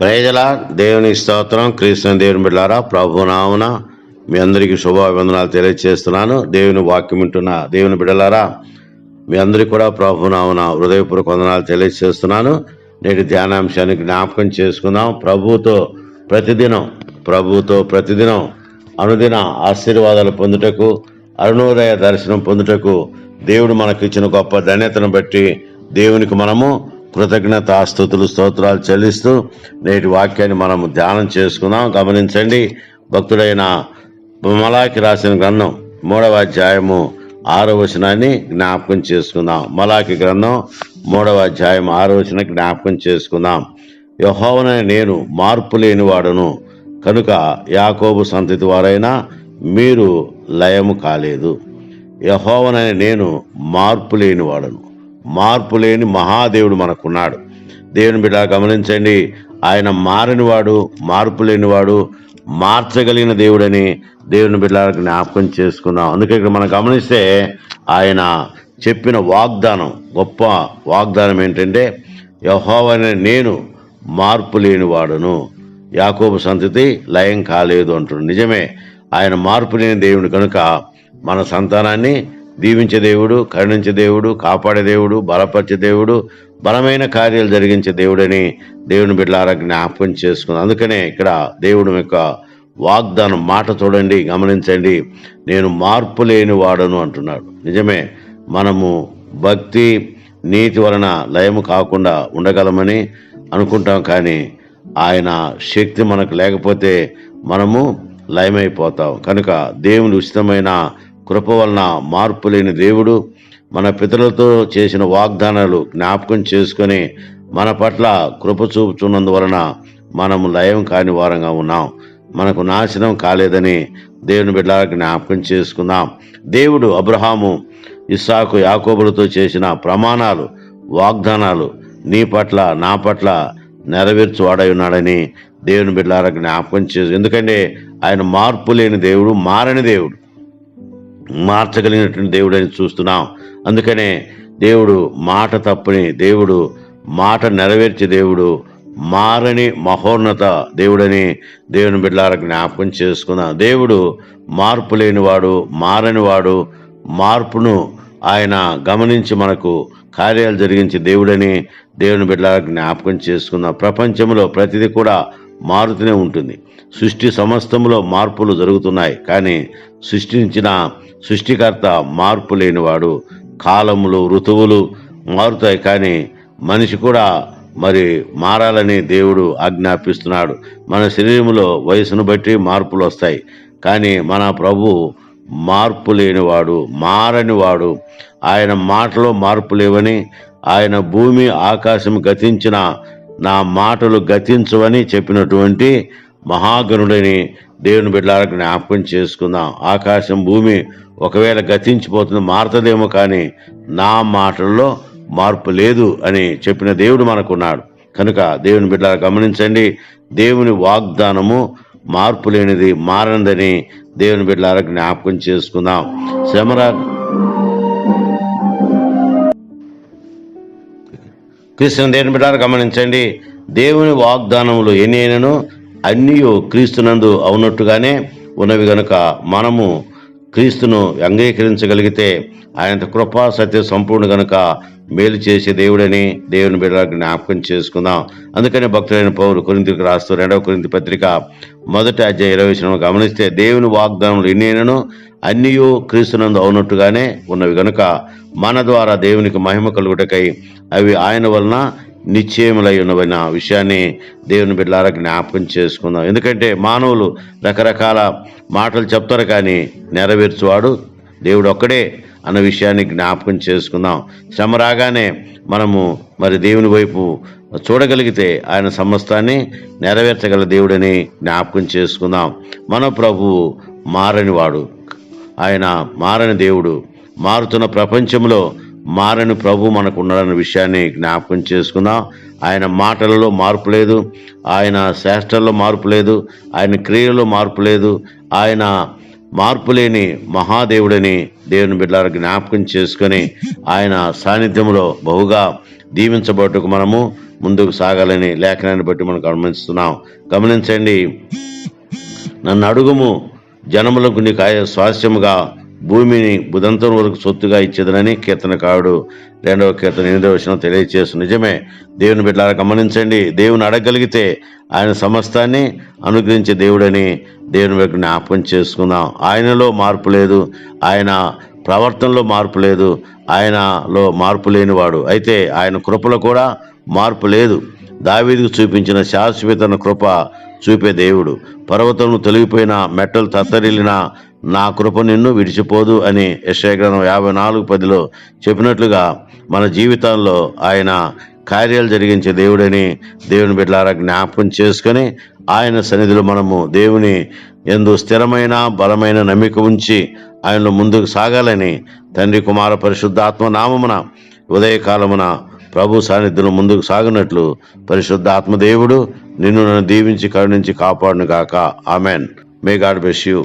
ప్రజల దేవుని స్తోత్రం. క్రీస్తుని దేవుని బిడ్డారా ప్రభు నామున మీ అందరికీ శుభాభివందనాలు తెలియజేస్తున్నాను దేవుని వాక్యం వింటున్న దేవుని బిడ్డలారా మీ అందరికీ కూడా ప్రభు నామున హృదయపూర్వక వందనాలు తెలియజేస్తున్నాను నేటి ధ్యానాంశానికి జ్ఞాపకం చేసుకుందాం. ప్రభుతో ప్రతిదినం ప్రభుతో ప్రతిదినం అనుదిన ఆశీర్వాదాలు పొందుటకు అరుణోదయ దర్శనం పొందుటకు దేవుడు మనకిచ్చిన గొప్ప ధన్యతను బట్టి దేవునికి మనము కృతజ్ఞత ఆస్తుతులు స్తోత్రాలు చెల్లిస్తూ నేటి వాక్యాన్ని మనము ధ్యానం చేసుకుందాం. గమనించండి భక్తుడైన మలాకి రాసిన గ్రంథం మూడవ అధ్యాయము ఆరో వచనాన్ని జ్ఞాపకం చేసుకుందాం. మలాకి గ్రంథం మూడవ అధ్యాయం ఆరో వచనం జ్ఞాపకం చేసుకుందాం. యహోవన నేను మార్పు లేని వాడును కనుక యాకోబు సంతతి వారైనా మీరు లయము కాలేదు. యహోవనని నేను మార్పు లేని వాడను. మార్పు లేని మహాదేవుడు మనకున్నాడు. దేవుని బిడ్డ గమనించండి ఆయన మారినవాడు మార్పు లేనివాడు మార్చగలిగిన దేవుడని దేవుని బిడ్డలకు జ్ఞాపకం చేసుకున్నాం అందుకే ఇక్కడ మనం గమనిస్తే ఆయన చెప్పిన వాగ్దానం గొప్ప వాగ్దానం ఏంటంటే యహోవని నేను మార్పు లేనివాడును. యాకోబు సంతతి లయం కాలేదు అంటున్నాడు. నిజమే ఆయన మార్పు లేని దేవుడు కనుక మన సంతానాన్ని దీవించే దేవుడు కరుణించే దేవుడు కాపాడే దేవుడు బలపరిచే దేవుడు బలమైన కార్యాలు జరిగించే దేవుడని దేవుని బిడ్డలారా జ్ఞాపకం చేసుకుంది. అందుకనే ఇక్కడ దేవుడు యొక్క వాగ్దానం మాట చూడండి గమనించండి. నేను మార్పు లేని వాడను అంటున్నాడు. నిజమే మనము భక్తి నీతి వలన లయము కాకుండా ఉండగలమని అనుకుంటాం కానీ ఆయన శక్తి మనకు లేకపోతే మనము లయమైపోతాం. కనుక దేవుని ఉచితమైన కృప వలన మార్పు లేని దేవుడు మన పితరులతో చేసిన వాగ్దానాలు జ్ఞాపకం చేసుకొని మన పట్ల కృప చూపుతున్నందువలన మనము లయం కాని వారంగా ఉన్నాం. మనకు నాశనం కాలేదని దేవుని బిడ్డ జ్ఞాపకం చేసుకుందాం. దేవుడు అబ్రహాము ఇస్సాకు యాకోబులతో చేసిన ప్రమాణాలు వాగ్దానాలు నీ పట్ల నా పట్ల నెరవేర్చువాడై ఉన్నాడని దేవుని బిడ్డలకు జ్ఞాపకం చేసు ఎందుకంటే ఆయన మార్పు లేని దేవుడు మారని దేవుడు. మార్చగలిగినటువంటి దేవుడు అని చూస్తున్నాం. అందుకనే దేవుడు మాట తప్పని దేవుడు మాట నెరవేర్చే దేవుడు మారని మహోన్నత దేవుడని దేవుని బిడ్డలారా జ్ఞాపకం చేసుకుందాం దేవుడు మార్పు లేనివాడు మారనివాడు మార్పును ఆయన గమనించి మనకు కార్యాలు జరిగించే దేవుడని దేవుని బిడ్డ జ్ఞాపకం చేసుకున్న ప్రపంచంలో ప్రతిదీ కూడా మారుతూనే ఉంటుంది. సృష్టి సమస్తంలో మార్పులు జరుగుతున్నాయి. కానీ సృష్టించిన సృష్టికర్త మార్పు లేనివాడు కాలములు ఋతువులు మారుతాయి. కానీ మనిషి కూడా మరి మారాలని దేవుడు ఆజ్ఞాపిస్తున్నాడు. మన శరీరంలో వయసును బట్టి మార్పులు వస్తాయి. కానీ మన ప్రభు మార్పు లేనివాడు మారనివాడు. ఆయన మాటలో మార్పు లేవని ఆయన భూమి ఆకాశం గతించిన నా మాటలు గతించవని చెప్పినటువంటి మహాగణుడని దేవుని బిడ్డలకు జ్ఞాపకం చేసుకుందాం. ఆకాశం భూమి ఒకవేళ గతించిపోతుంది మారుతుందేమో కానీ నా మాటల్లో మార్పు లేదు అని చెప్పిన దేవుడు మనకున్నాడు. కనుక దేవుని బిడ్డ గమనించండి దేవుని వాగ్దానము మార్పు లేనిది మారనిదని దేవుని బిడ్డల జ్ఞాపకం చేసుకుందాం. శ్రమరా. క్రీస్తుని దేవుని బిడ్డారు గమనించండి. దేవుని వాగ్దానములు ఎన్నైనను అన్నీ క్రీస్తునందు అవునట్టుగానే ఉన్నవి గనుక మనము క్రీస్తును అంగీకరించగలిగితే ఆయన కృపా సత్య సంపూర్ణ గనుక మేలు చేసే దేవుడని దేవుని బిడ్డ జ్ఞాపకం చేసుకుందాం. అందుకని భక్తులైన పౌరులు కొరింతికి రాస్తూ రెండవ కొరింతి పత్రిక మొదటి అధ్యాయ ఇరవై విషయంలో గమనిస్తే దేవుని వాగ్దానములు ఎన్నైనను అన్నీ క్రీస్తునందు అవునట్టుగానే ఉన్నవి. గనుక మన ద్వారా దేవునికి మహిమ కలుగుటకై అవి ఆయన వలన నిశ్చయములై ఉన్నవన్న విషయాన్ని దేవుని బిడ్డలారా జ్ఞాపకం చేసుకుందాం. ఎందుకంటే మానవులు రకరకాల మాటలు చెప్తారు కానీ నెరవేర్చువాడు దేవుడు ఒక్కడే అన్న విషయాన్ని జ్ఞాపకం చేసుకుందాం. శ్రమ రాగానే మనము మరి దేవుని వైపు చూడగలిగితే ఆయన సమస్తాన్ని నెరవేర్చగల దేవుడని జ్ఞాపకం చేసుకుందాం. మన ప్రభు మారనివాడు. ఆయన మారని దేవుడు. మారుతున్న ప్రపంచంలో మారని ప్రభు మనకు ఉన్నాడన్న విషయాన్ని జ్ఞాపకం చేసుకుందాం. ఆయన మాటలలో మార్పు లేదు. ఆయన శాస్త్రాల్లో మార్పు లేదు. ఆయన క్రియల్లో మార్పు లేదు. ఆయన మార్పు లేని మహాదేవుడని దేవుని బిడ్డల జ్ఞాపకం చేసుకొని ఆయన సాన్నిధ్యంలో బహుగా దీవించబట్టుకు మనము ముందుకు సాగాలని లేఖనాన్ని బట్టి మనం గమనిస్తున్నాం. గమనించండి. నన్ను అడుగుము జనములకు నీకు స్వాస్యముగా భూమిని బుధంతం వరకు సొత్తుగా ఇచ్చేదనని కీర్తనకారుడు రెండవ కీర్తన ఎనిమిదవ వచనం తెలియచేస్తుంది నిజమే దేవుని బిడ్డలారా గమనించండి దేవుని అడగలిగితే ఆయన సమస్తాన్ని అనుగ్రహించే దేవుడని దేవుని వైపు జ్ఞాపకం చేసుకుందాం ఆయనలో మార్పు లేదు ఆయన ప్రవర్తనలో మార్పు లేదు ఆయనలో మార్పు లేనివాడు. అయితే ఆయన కృపలో కూడా మార్పు లేదు. దావీదుకు చూపించిన శాశ్వతన కృప చూపే దేవుడు. పర్వతము తొలగిపోయిన మెట్టలు తత్తరిల్లిన నా కృప నిన్ను విడిచిపోదు అని యశగ్రంథం యాభై నాలుగు పదిలో చెప్పినట్లుగా మన జీవితాల్లో ఆయన కార్యాలు జరిగించే దేవుడని దేవుని బిడ్డలారా జ్ఞాపకం చేసుకొని ఆయన సన్నిధిలో మనము దేవుని ఎందు స్థిరమైన బలమైన నమ్మిక ఉంచి ఆయనలో ముందుకు సాగాలని తండ్రి కుమార పరిశుద్ధాత్మ నామమున ఉదయకాలమున ప్రభు సాన్నిధ్యం ముందుకు సాగినట్లు పరిశుద్ధ ఆత్మదేవుడు నిన్ను నన్ను దీవించి కరుణించి కాపాడును గాక. Amen. May God bless you